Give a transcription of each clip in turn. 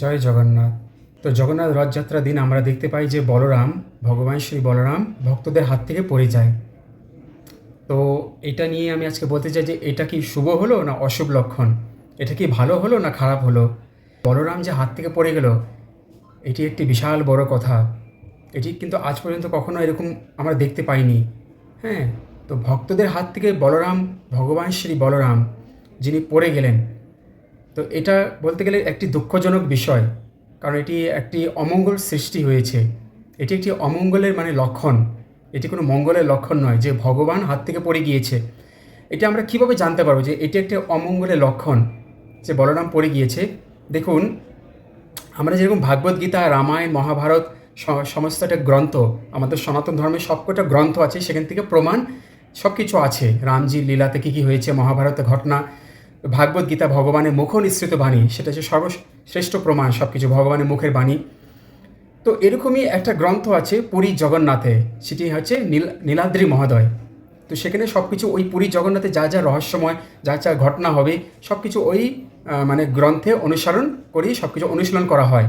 জয় জগন্নাথ। তো জগন্নাথ রথযাত্রার দিন আমরা দেখতে পাই যে বলরাম, ভগবান শ্রী বলরাম ভক্তদের হাত থেকে পড়ে যায়। তো এটা নিয়ে আমি আজকে বলতে চাই যে এটা কি শুভ হলো না অশুভ লক্ষণ? এটা কি ভালো হলো না খারাপ হলো? বলরাম যে হাত থেকে পড়ে গেল, এটি একটি বিশাল বড় কথা। এটি কিন্তু আজ পর্যন্ত কখনো এরকম আমরা দেখতে পাইনি। হ্যাঁ তো ভক্তদের হাত থেকে বলরাম, ভগবান শ্রী বলরাম যিনি পড়ে গেলেন তো এটা বলতে গেলে একটি দুঃখজনক বিষয়, কারণ এটি একটি অমঙ্গল সৃষ্টি হয়েছে। এটি একটি অমঙ্গলের মানে লক্ষণ। এটি কোনো মঙ্গলের লক্ষণ নয়, যে ভগবান হাত থেকে পড়ে গিয়েছে। এটা আমরা কীভাবে জানতে পারব যে এটি একটি অমঙ্গলের লক্ষণ, যে বলরাম পড়ে গিয়েছে? দেখুন, আমরা যেরকম ভাগবত গীতা, রামায়ণ, মহাভারত স- সমস্ত একটা গ্রন্থ, আমাদের সনাতন ধর্মের সবকটা গ্রন্থ আছে, সেখান থেকে প্রমাণ সব কিছু আছে। রামজির লীলাতে কী কী হয়েছে, মহাভারতের ঘটনা ভাগবত গীতা ভগবানের মুখ নিঃসৃত বাণী, সেটা হচ্ছে সর্বশ্রেষ্ঠ প্রমাণ সব কিছু ভগবানের মুখের বাণী। তো এরকমই একটা গ্রন্থ আছে পুরী জগন্নাথে, সেটি হচ্ছে নীল, নীলাদ্রি মহোদয়। তো সেখানে সব কিছু ওই পুরী জগন্নাথে যা যা রহস্যময়, যা যা ঘটনা হবে সব কিছু ওই মানে গ্রন্থে অনুসরণ করেই সব কিছু অনুশীলন করা হয়।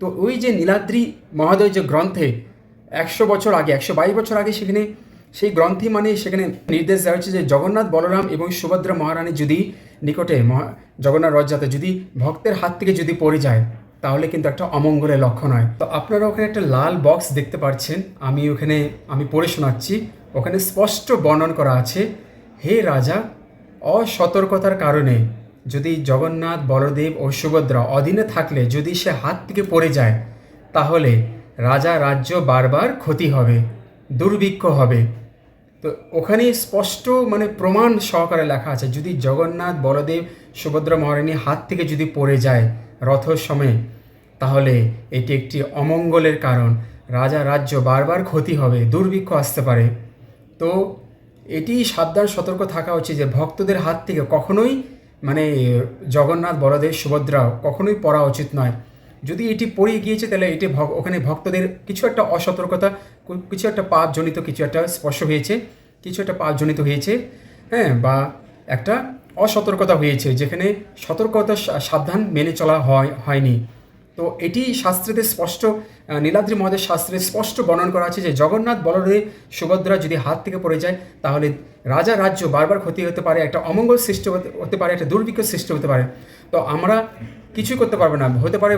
তো ওই যে নীলাদ্রি মহোদয় যে গ্রন্থে, একশো বছর আগে, একশো বাইশ বছর আগে সেখানে সেই গ্রন্থি মানে সেখানে নির্দেশ দেওয়া হচ্ছে যে জগন্নাথ, বলরাম এবং সুভদ্রা মহারানী যদি নিকটে জগন্নাথ রথযাত্রা যদি ভক্তের হাত থেকে যদি পড়ে যায়, তাহলে কিন্তু একটা অমঙ্গলের লক্ষণ হয়। তো আপনারা ওখানে একটা লাল বক্স দেখতে পাচ্ছেন, আমি ওখানে, আমি পড়ে শোনাচ্ছি। ওখানে স্পষ্ট বর্ণন করা আছে, হে রাজা, অসতর্কতার কারণে যদি জগন্নাথ, বলদেব ও সুভদ্রা অধীনে থাকলে যদি সে হাত থেকে পড়ে যায়, তাহলে রাজা রাজ্য বারবার ক্ষতি হবে, দুর্ভিক্ষ হবে। তো ওখানে স্পষ্ট মানে প্রমাণ সহকারে লেখা আছে, যদি জগন্নাথ, বলদেব, সুভদ্রা মহারানী হাত থেকে যদি পড়ে যায় রথর সময় তাহলে এটি একটি অমঙ্গলের কারণ। রাজা রাজ্য বারবার ক্ষতি হবে, দুর্ভিক্ষ আসতে পারে। তো এটি সাবধান, সতর্ক থাকা উচিত যে ভক্তদের হাত থেকে কখনোই মানে জগন্নাথ, বলদেব, সুভদ্রা কখনোই পড়া উচিত নয়। যদি এটি পড়ে গিয়েছে, তাহলে এটি ওখানে ভক্তদের কিছু একটা অসতর্কতা কিছু একটা পাপজনিত কিছু একটা স্পর্শ হয়েছে, কিছু একটা পাপজনিত হয়েছে হ্যাঁ বা একটা অসতর্কতা হয়েছে, যেখানে সতর্কতা সাবধান মেনে চলা হয়, হয়নি। তো এটি শাস্ত্রেতে স্পষ্ট নীলাদ্রি মহাদেব শাস্ত্রে স্পষ্ট বর্ণন করা আছে যে, জগন্নাথ বলদেব সুভদ্রা যদি হাত থেকে পড়ে যায়, তাহলে রাজা রাজ্য বারবার ক্ষতি হতে পারে, একটা অমঙ্গল সৃষ্টি হতে পারে, একটা দুর্ভিক্ষ সৃষ্টি হতে পারে। তো আমরা কিছুই করতে পারবে না। হতে পারে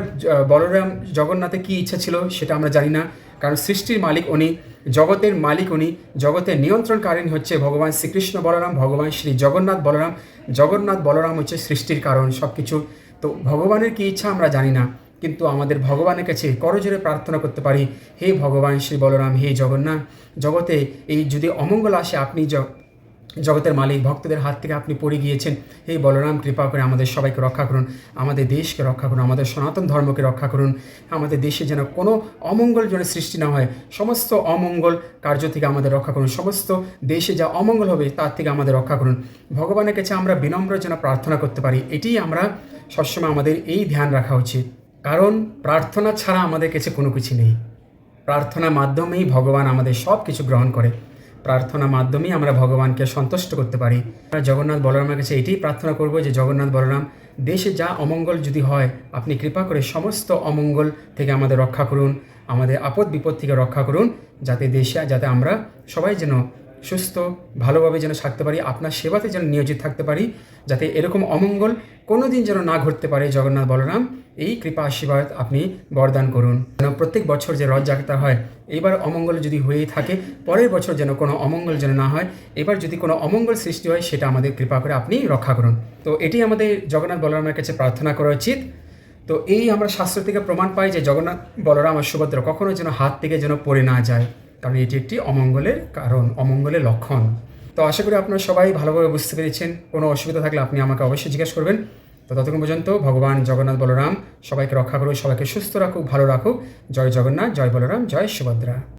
বলরাম জগন্নাথের কী ইচ্ছা ছিল সেটা আমরা জানি না। কারণ সৃষ্টির মালিক উনি, জগতের মালিক উনি, জগতের নিয়ন্ত্রণকারী হচ্ছে ভগবান শ্রীকৃষ্ণ বলরাম, ভগবান শ্রী জগন্নাথ বলরাম। জগন্নাথ বলরাম হচ্ছে সৃষ্টির কারণ সব কিছু তো ভগবানের কী ইচ্ছা আমরা জানি না, কিন্তু আমাদের ভগবানের কাছে করজোরে প্রার্থনা করতে পারি, হে ভগবান শ্রী বলরাম, হে জগন্নাথ, জগতে এই যদি অমঙ্গল আসে, আপনি জগতের মালিক, ভক্তদের হাত থেকে আপনি পড়ে গিয়েছেন। এই বলরাম, কৃপা করে আমাদের সবাইকে রক্ষা করুন। আমাদের দেশকে রক্ষা করুন। আমাদের সনাতন ধর্মকে রক্ষা করুন। আমাদের দেশে যেন কোনো অমঙ্গল যেন সৃষ্টি না হয়। সমস্ত অমঙ্গল কার্য থেকে আমাদের রক্ষা করুন। সমস্ত দেশে যা অমঙ্গল হবে, তার থেকে আমাদের রক্ষা করুন। ভগবানের কাছে আমরা বিনম্র যেন প্রার্থনা করতে পারি, এটিই আমরা সবসময় আমাদের এই ধ্যান রাখা উচিত। কারণ প্রার্থনা ছাড়া আমাদের কাছে কোনো কিছু নেই। প্রার্থনার মাধ্যমেই ভগবান আমাদের সব কিছু গ্রহণ করে। প্রার্থনার মাধ্যমেই আমরা ভগবানকে সন্তুষ্ট করতে পারি। আমরা জগন্নাথ বলরামের কাছে এটাই প্রার্থনা করব যে, জগন্নাথ বলরাম, দেশে যা অমঙ্গল যদি হয়, আপনি কৃপা করে সমস্ত অমঙ্গল থেকে আমাদের রক্ষা করুন, আমাদের আপদ বিপদ থেকে রক্ষা করুন, যাতে দেশে, যাতে আমরা সবাই যেন সুস্থ, ভালোভাবে যেন থাকতে পারি, আপনার সেবাতে যেন নিয়োজিত থাকতে পারি, যাতে এরকম অমঙ্গল কোনো দিন যেন না ঘটতে পারে, জগন্নাথ বলরাম। এই কৃপা, আশীর্বাদ আপনি বরদান করুন। প্রত্যেক বছর যে রথযাত্রা হয়, এবার অমঙ্গল যদি হয়েই থাকে, পরের বছর যেন কোনো অমঙ্গল যেন না হয়, এবার যদি কোনো অমঙ্গল সৃষ্টি হয়, সেটা আমাদের কৃপা করে আপনি রক্ষা করুন। তো এটি আমাদের জগন্নাথ বলরামের কাছে প্রার্থনা করা উচিত। তো এই আমরা শাস্ত্র থেকে প্রমাণ পাই যে জগন্নাথ বলরাম আর সুভদ্রা কখনো যেন হাত থেকে যেন পড়ে না যায়। কারণ এটি একটি অমঙ্গলের কারণ, অমঙ্গলের লক্ষণ। তো আশা করি আপনারা সবাই ভালোভাবে বুঝতে পেরেছেন। কোনো অসুবিধা থাকলে আপনি আমাকে অবশ্যই জিজ্ঞেস করবেন। তো ততক্ষণ পর্যন্ত ভগবান জগন্নাথ বলরাম সবাইকে রক্ষা করুক, সবাইকে সুস্থ রাখুক, ভালো রাখুক। জয় জগন্নাথ, জয় বলরাম, জয় সুভদ্রা।